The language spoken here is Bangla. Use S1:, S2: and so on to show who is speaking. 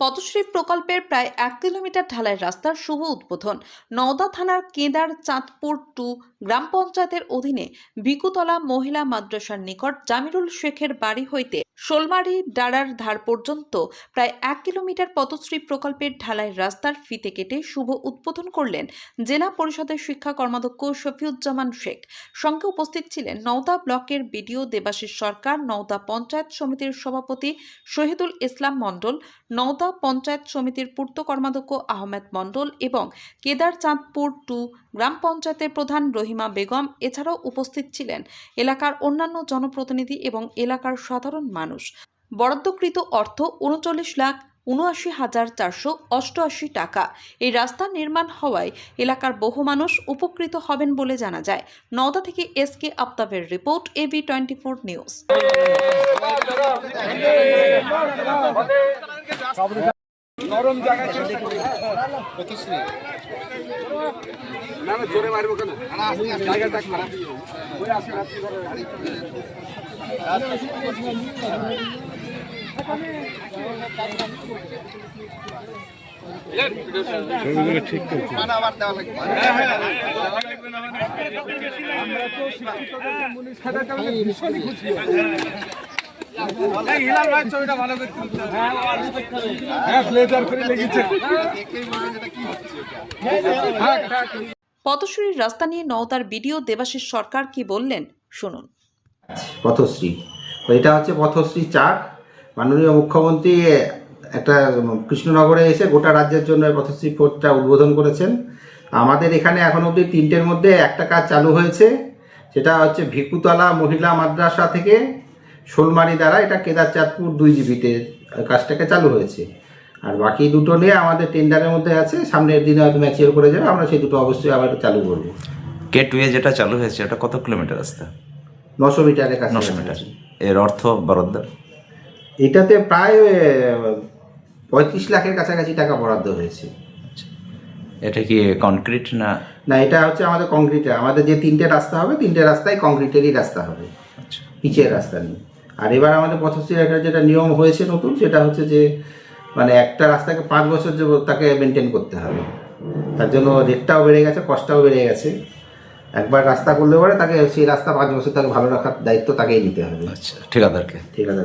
S1: পদশ্রী প্রকল্পের প্রায় এক কিলোমিটার ঢালাই রাস্তার শুভ উদ্বোধন। নওদা থানার কেদার চাঁদপুর টু গ্রাম পঞ্চায়েতের অধীনে ভিকুতলা মহিলা মাদ্রাসার নিকট জামিরুল শেখের বাড়ি হইতে শোলমারি ডাড়ার ধার পর্যন্ত প্রায় এক কিলোমিটার পদশ্রী প্রকল্পের ঢালাই রাস্তার ফিতে কেটে শুভ উদ্বোধন করলেন জেলা পরিষদের শিক্ষা কর্মাধ্যক্ষ শফিউজ্জামান শেখ। সঙ্গে উপস্থিত ছিলেন নওদা ব্লকের বিডিও দেবাশিস সরকার, নওদা পঞ্চায়েত সমিতির সভাপতি শহীদুল ইসলাম মণ্ডল, নওদা পঞ্চায়েত সমিতির পূর্ত কর্মাধ্যক্ষ আহমেদ মণ্ডল এবং কেদার চাঁদপুর টু গ্রাম পঞ্চায়েতের প্রধান রহিমা বেগম। এছাড়াও উপস্থিত ছিলেন এলাকার অন্যান্য জনপ্রতিনিধি এবং এলাকার সাধারণ মানুষ। বরাদ্দকৃত অর্থ উনচল্লিশ লাখ উনআশি হাজার চারশো অষ্টআশি টাকা। এই রাস্তা নির্মাণ হওয়ায় এলাকার বহু মানুষ উপকৃত হবেন বলে জানা যায়। নওদা থেকে S K আফতাবের report AB twenty four news.
S2: জায়গায় না না জোরে মারবো কেন? জায়গাটা খারাপ। ওই আসে রাত্রি হ্যাঁ ব্লেজার করে। লেগেছে।
S1: পথশ্রীর রাস্তা নিয়ে নওদার বিডিও দেবাশিস সরকার কি বললেন, শুনুন।
S3: পথশ্রী। এটা হচ্ছে পথশ্রী চার। মাননীয় মুখ্যমন্ত্রী একটা কৃষ্ণনগরে এসে গোটা রাজ্যের জন্য পথশ্রী ফোর্টটা উদ্বোধন করেছেন। আমাদের এখানে এখন অবধি তিনটের মধ্যে একটা কাজ চালু হয়েছে। সেটা হচ্ছে ভিকুতলা মহিলা মাদ্রাসা থেকে শোলমারি দ্বারা এটা কেদার চাঁদপুর দুই জিবিতে কাজটাকে চালু হয়েছে। আর বাকি দুটো নিয়ে আমাদের টেন্ডারের মধ্যে আছে সামনের দিনে হয়তো ম্যাচিওর করে যাবে আমরা সেই দুটো অবশ্যই আবার চালু করব।
S4: কে টু এ যেটা চালু হয়েছে ওটা কত কিলোমিটার রাস্তা?
S3: নশো মিটারের কাছে
S4: নশো মিটার। এর অর্থ বরাদ্দ?
S3: এটাতে প্রায় পঁয়ত্রিশ লাখের কাছাকাছি টাকা বরাদ্দ হয়েছে।
S4: এটা কি কনক্রিট না?
S3: না এটা হচ্ছে আমাদের কংক্রিটের আমাদের যে তিনটে রাস্তা হবে তিনটে রাস্তায় কংক্রিটেরই রাস্তা হবে।
S4: আচ্ছা।
S3: পিচের রাস্তা নেই আর এবার আমাদের পথশ্রীর একটা যেটা নিয়ম হয়েছে নতুন সেটা হচ্ছে যে মানে একটা রাস্তাকে পাঁচ বছর যে তাকে মেনটেন করতে হবে। তার জন্য রেটটাও বেড়ে গেছে কষ্টটাও বেড়ে গেছে। একবার রাস্তা করলে পরে তাকে সেই রাস্তা পাঁচ বছর তাকে ভালো রাখার দায়িত্ব তাকেই নিতে হবে।
S4: আচ্ছা ঠিকাদারকে।
S3: ঠিক আছে